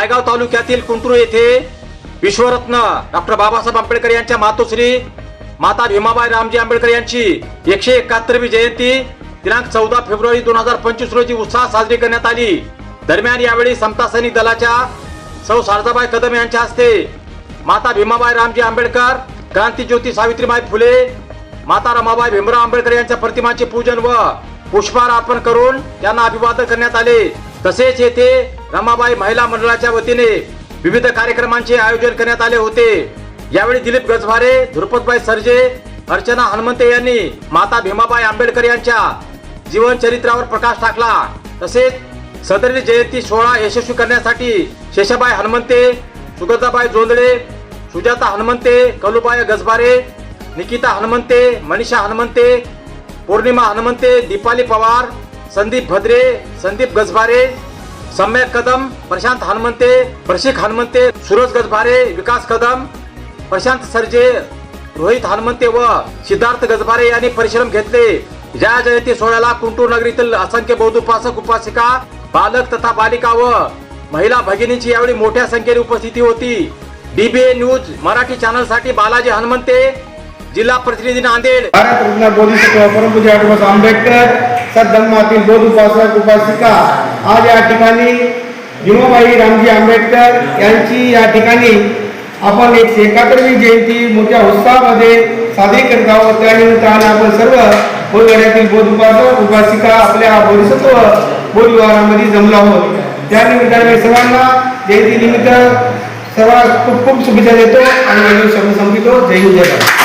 नायगाव तालुक्यातील कुंटूर येथे विश्वरत्न डॉक्टर बाबासाहेब आंबेडकर यांच्या मातोश्री माता भीमाबाई रामजी आंबेडकर यांची एकशे एकाहत्तरवी जयंती दिनांक चौदा फेब्रुवारी दोन हजार पंचवीस रोजी उत्साह साजरी करण्यात आली. दरम्यान यावेळी समता सैनिक दलाच्या सौ शारदाबाई कदम यांच्या हस्ते माता भीमाबाई रामजी आंबेडकर क्रांती ज्योती सावित्रीबाई फुले माता रमाबाई भीमराव आंबेडकर यांच्या प्रतिमाचे पूजन व पुष्पहार अर्पण करून त्यांना अभिवादन करण्यात आले. तसेच येथे रमाबाई महिला मंडळाच्या वतीने विविध कार्यक्रमांचे आयोजन करण्यात आले होते. यावेळी दिलीप गजभारे ध्रुपदबाई सरजे अर्चना हनुमंते यांनी माता भीमाबाई आंबेडकर यांच्या जीवन चरित्रावर प्रकाश टाकला. तसेच सदरी जयंती सोहळा यशस्वी करण्यासाठी शेषाबाई हनुमंते सुगताबाई जोंदळे सुजाता हनुमंते कलुबाई गजबारे निकिता हनुमंते मनीषा हनुमंते पौर्णिमा हनुमंते दीपाली पवार संदीप भद्रे संदीप गजबारे सम्यक कदम प्रशांत हनुमंते प्रशिक हनुमंते सूरज गजबारे विकास कदम प्रशांत सरजे रोहित हनुमंते व सिद्धार्थ गजबारे यांनी परिश्रम घेतले. या जयंती सोहळ्याला कुंटूर नगरीतील असंख्य बौद्ध उपासक उपासिका बालक तथा बालिका व महिला भगिनींची यावेळी मोठ्या संख्येने उपस्थिती होती. डीबीए न्यूज मराठी चॅनलसाठी बालाजी हनुमंते जिल्हा प्रतिनिधी नांदेड. भारत आंबेडकर सद्धर्मातील बौद्ध उपासक उपासिका. आज या ठिकाणी भीमाबाई रामजी आंबेडकर यांची या ठिकाणी आपण एक एकाहत्तरवी जयंती मोठ्या उत्साहामध्ये साजरी करत आहोत. त्यानिमित्ताने आपण सर्व बोलगड्यातील बौद्ध उपासक उपासिका आपल्या बोधिसत्व बोधविहारामध्ये जमलो आहोत. त्यानिमित्ताने सर्वांना जयंतीनिमित्त सर्वांना खूप खूप शुभेच्छा देतो आणि माझे शब्द संपितो जय हिंद जय